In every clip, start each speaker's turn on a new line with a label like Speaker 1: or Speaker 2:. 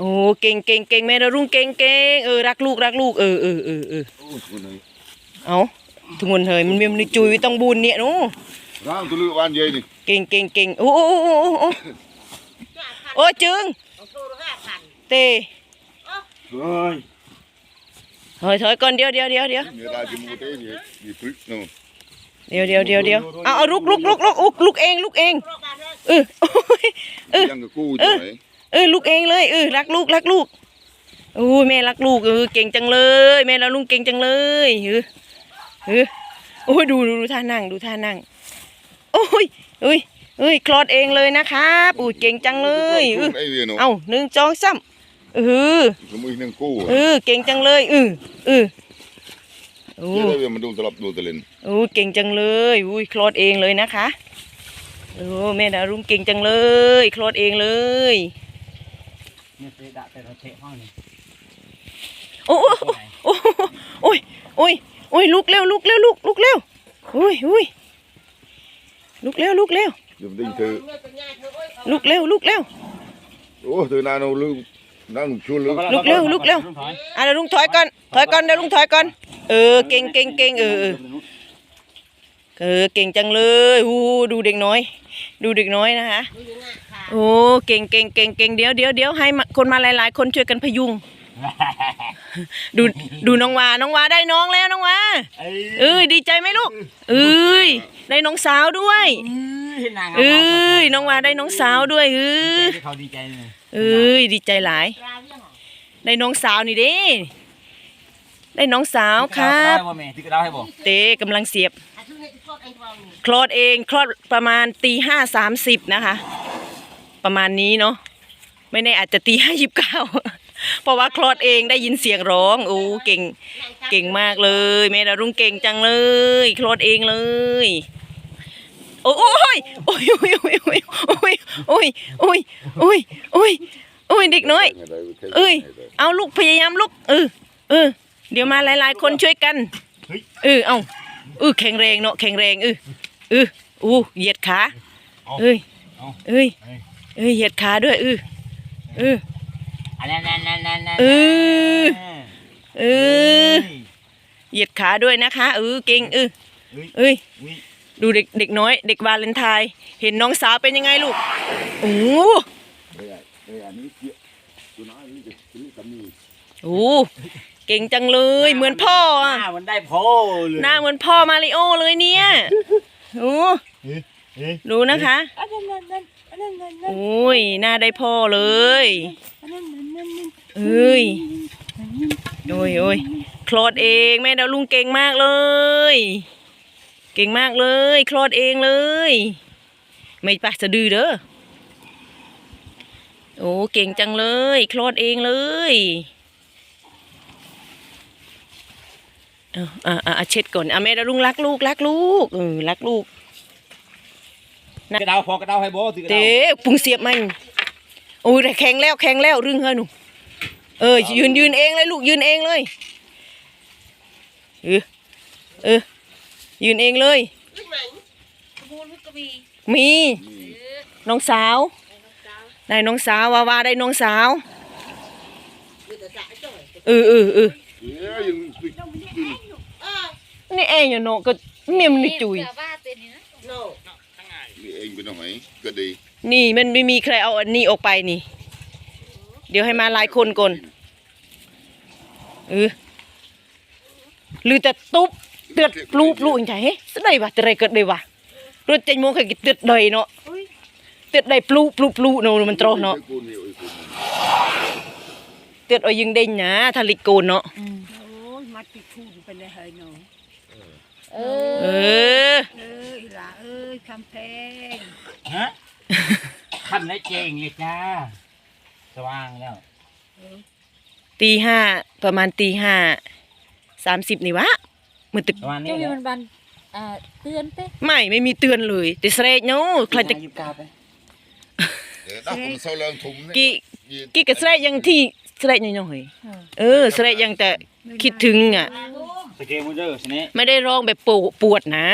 Speaker 1: โอ้เก่งเก่งเก่งแม่ดาวรุ่งเก่งเก่งเออรักลูกรักลูกเออเออเออเออ
Speaker 2: โอ้ยคนไหน
Speaker 1: เอาทุกคนเฮ้ยมันมีมันจุยต้องบุญเนี่ยหนู
Speaker 2: ร่างตัวเลือกบ้านใหญ่นี่
Speaker 1: เก่งเก่งเก่งโอ้โอ้โอ้โอ้โอ้โอ้จึงเต
Speaker 2: เฮ้ย
Speaker 1: เฮ้ยถอยก่อนเดี๋ยวเดี๋ยวเดี๋ยวเดี๋ยว
Speaker 2: เนี่ยได้จมูกเต้เนี่ยมีพริกเนาะ
Speaker 1: เดี๋ยวเดี๋ยวเดี๋ยวเดี๋ยวเอาเอาลุกลุกลุกลุกลุกลุกเองลุกเองเออโอ้ยเออ
Speaker 2: ยังกับกู้ตัวไหน
Speaker 1: เออลุกเองเลยเออรักลูกรักลูกโอ้ยแม่รักลูกเออเก่งจังเลย แม่เราลุงเก่งจังเลยเออเออโอ้ยดูดูดูท่านั่งดูท่านั่งโอ้ยเอ้ยเอ้ยคลอดเองเลยนะครับอุ้ยเก่งจังเลยเออ
Speaker 2: ไอ้เวียเนาะ
Speaker 1: เอาหนึ่งสองสามเออ
Speaker 2: สมุยนั่งกู้
Speaker 1: เออเก่งจังเลยเออเออโอ้
Speaker 2: เดี๋ยวได้เวียมันดูตลับดูตะเลน
Speaker 1: โอ้เก่งจังเลยอุ้ยคลอดเองเลยนะคะโอ้แม่ดารุ่งเก่งจังเลย คลอดเองเลย
Speaker 3: เนี่ยไปด่าแต่เราเทห้องนี่
Speaker 1: โอ้โอ้โอ้โอ้ยโอ้ยโอ้ยลุกเร็วลุกเร็วลุกลุกเร็วโอ้ยโอ้ยลุกเร็วลุกเร็ว
Speaker 2: เดี๋ยวมันดิ้งเธอ
Speaker 1: ลุกเร็วลุกเร็ว
Speaker 2: โอ้เธอนาโนลืมนั่งชวนลืม
Speaker 1: ลุกเร็วลุกเร็วอะเดี๋ยวลุงถอยก่อนถอยก่อนเดี๋ยวลุงถอยก่อนเออเก่งเก่งเก่งเออ เออเออเก่งจังเลยอู้ดูเด็กน้อย ดูเด็กน้อยนะคะโอ้เก่งเก่งเก่งเก่งเดี๋ยวเดี๋ยวเดี๋ยวให้มาคนมาหลายๆ คนช่วยกันพยุง ดูดูน้องวาน้องวาได้น้องแล้วน้องวา
Speaker 3: เอ้ย
Speaker 1: เอ้ยดีใจไหมลูกเอ้ยได้น้องสาวด้วย
Speaker 3: เห็นนาง
Speaker 1: เอ้ยน้องวาได้น้องสาวด้วยเออ
Speaker 3: เขาดีใจเลย
Speaker 1: เอ้ยดีใจหลาย ได้น้องสาวนี่เด้ ได้น้องสาวครับ
Speaker 3: ได้บ่แม่ที่กระดาให้บ่
Speaker 1: เต้กำลังเสียบ คลอดเองคลอดประมาณตีห้าสามสิบนะคะ ประมาณนี้เนาะไม่แน่อาจจะตีห้ายิบเก้าเพราะว่าคลอดเองได้ยินเสียงร้องโอ้เก่งเก่งมากเลยแม่ดารุ่งเก่งจังเลยคลอดเองเลยโอ้ยโอ้ยโอ้ยโอ้ยโอ้ยโอ้ยโอ้ยโอ้ยโอ้ยโอ้ยโอ้ยเด็กน้อยเอ้ยเอาลูกพยายามลูกเออเออ เดี๋ยวมาหลาย ๆ คนช่วยกันเออเอาเออแข็งแรงเนาะแข็งแรงเออเอออู้เหยียดขาเอ้ยเอ้ยเอ้ยเหยียดขาด้วยเออเออ
Speaker 3: อันนั้นนั่นนั่นนั่นนั่น
Speaker 1: เออเออเหยียดขาด้วยนะคะเออเก่งเออเอ้ยดูเด็กเด็กน้อย เด็กวาเลนไทน์เห็นน้องสาวเป็นยังไงลูกโอ้
Speaker 2: อันนี้เกี่ยวตัวน้อ ยนี่จะซื้อกับนี่
Speaker 1: โหเก่งจังเลยเหมือนพ่อ
Speaker 3: ห
Speaker 1: อะ
Speaker 3: น้ามันได้โพเลย
Speaker 1: หน้าเหมือนพ่อมาริโอเลยเนี่ยโอ้ดูนะคะโอ้ยหน้าได้พ่อเลยเอ้ยโอ้ยโอ้ยคลอดเองแม่ดาวลุงเก่งมากเลย เก่งมากเลยคลอดเองเลย ไม่ปะสะดือเด้อโอ้เก่งจังเลย คลอดเองเลยเอาอ่าอ่าเช็ดก่อนอะแม่ดาลุงรักลูกรักลูกเออรักลูก
Speaker 3: กระดาพอกระดาให้บ่ถือกระดา
Speaker 1: เด้ปุงเสียบมันโอ้ยแต่แข็งแล้วแข็งแล้วรึงเฮาหนูเออยืนยืนเองเลยลูกยืนเองเลยเออเออยืนเองเลยมีน้องสาวได้น้องสาววาวาได้น้องสาวเออเออเออ
Speaker 2: เอ้ยยัง
Speaker 1: นี่เองอยู่เนาะก็เมียมันนี่จุย
Speaker 2: นี่เองเป็นหอยก็ดี
Speaker 1: นี่มันไม่มีใครเอาอันนี้ออกไปนี่ เดี๋ยวให้มาหลายคนก่อนเออหรือจะตุ๊บเตือดปลูปลูกอย่างไรเฮ้ยสดายวะจะไรเกิดเลยวะรถใจโมงเคยกินเตือดเลยเนาะเตือดได้ปลูปลูปลูเนาะมันโตรเนาะ
Speaker 2: กูนี่โอ้ยกู
Speaker 1: เตือดเอายิงเด้งนะทาลิโกนเนาะ
Speaker 4: โอ้ยมัดติดคู่ไปเลยเฮ้ยหนู
Speaker 1: เออ
Speaker 4: เอ้ยหล่ะเอ้ยคำแพง
Speaker 3: ฮะขันได้เจงเลยจ้า สว่างแล้ว
Speaker 1: ตีห้าประมาณตีห้าสามสิบนี่วะมือตึก
Speaker 3: สว่างนี่
Speaker 5: เจ้า
Speaker 3: แห
Speaker 5: มี
Speaker 3: ละ
Speaker 5: มันบันอ่าเตือนเต้
Speaker 1: ไม่ไม่มีเตือนเลยแต่เสรจเนาะใครจะ
Speaker 3: ยิบกาไป
Speaker 2: เดี๋ยวดักผมเศร้าเริงทุ่มเนี่ย
Speaker 1: กี่กี่กระเสรจยังที่ เสรจยังหน่อยเออเสรจยังแต่คิดถึงอะ
Speaker 3: สเกลมูเดอร์ชนิด
Speaker 1: ไม่ได้ร้องแบบปวดปวดนะ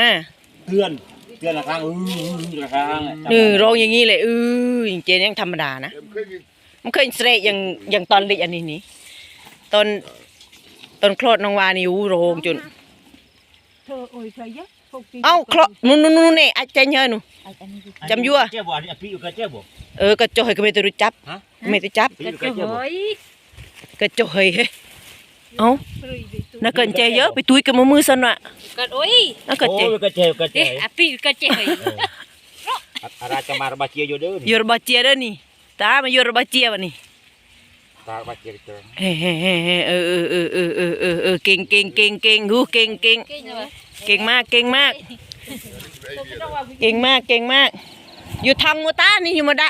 Speaker 3: เตือนเตือนละครั้งอือละครั้ง
Speaker 1: เออร้องอย่างนี้เลยเออเจนยังธรรมดานะ
Speaker 2: เอ็มเคยมี
Speaker 1: มันเคยเสะอย่างอย่างตอนเล็กอันนี้นี่ตอนตอนคลอดน้องวานี่อู้โรงจน
Speaker 4: เธอโอ้ยเธอเยอะพวกที่
Speaker 1: เอ้าคลอดนู่นนู่นนู่นนี่อาจจะเยอะหนู
Speaker 5: อันอันนี้
Speaker 1: จำยั่ว
Speaker 3: เจ้าบ่อันนี้พี่อยู่กับเจ้าบ่
Speaker 1: เออก็จ่อยก็ไม่ได้รู้จับ
Speaker 3: ฮะ
Speaker 1: ไม่ได้จับ
Speaker 3: พี่
Speaker 4: ก
Speaker 3: อ
Speaker 4: ระ
Speaker 3: ยู่กับเจ้าบ่
Speaker 4: เฮ้ย
Speaker 1: ก็จ่อยเฮ้ยเอ้า
Speaker 4: เฮ้ยดิตุ๊
Speaker 1: น่าเกินใจเยอะไปตุยกับมือมือซะหน่ะ
Speaker 5: ก็โอ้ย
Speaker 1: น่าเกิน
Speaker 3: โอ้
Speaker 1: ใจ
Speaker 3: ยกับเจ้ากับ
Speaker 5: เอ๊ะ
Speaker 3: เจ้า
Speaker 5: อะพี่ก็เจ๋ย
Speaker 3: อาราจะมาระบาดเจียอยู่เด้อ
Speaker 1: อยูระบาเจียเด้อนี่ตามาอยู่ระบาเจียวะนี่
Speaker 3: ตาระบาดเจียเจอ
Speaker 1: เฮ้เฮ้เฮ้เฮ้เออเออเออเออเออเออเออเก่งเก่งเก่งเก่งหูเก่งเก่ง
Speaker 5: เก่งเลย
Speaker 1: เก่งมากเก่งมาก เก่งมากเก่งมาก อยู่ทางมูตานี่อยู่มาดะ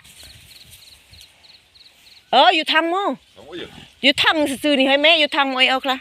Speaker 1: เอออยู่ทางมู
Speaker 2: Không có gì.
Speaker 1: อยู่ทางซื่อๆนี่ให้แม่อยู่ทางมวยเอาคละ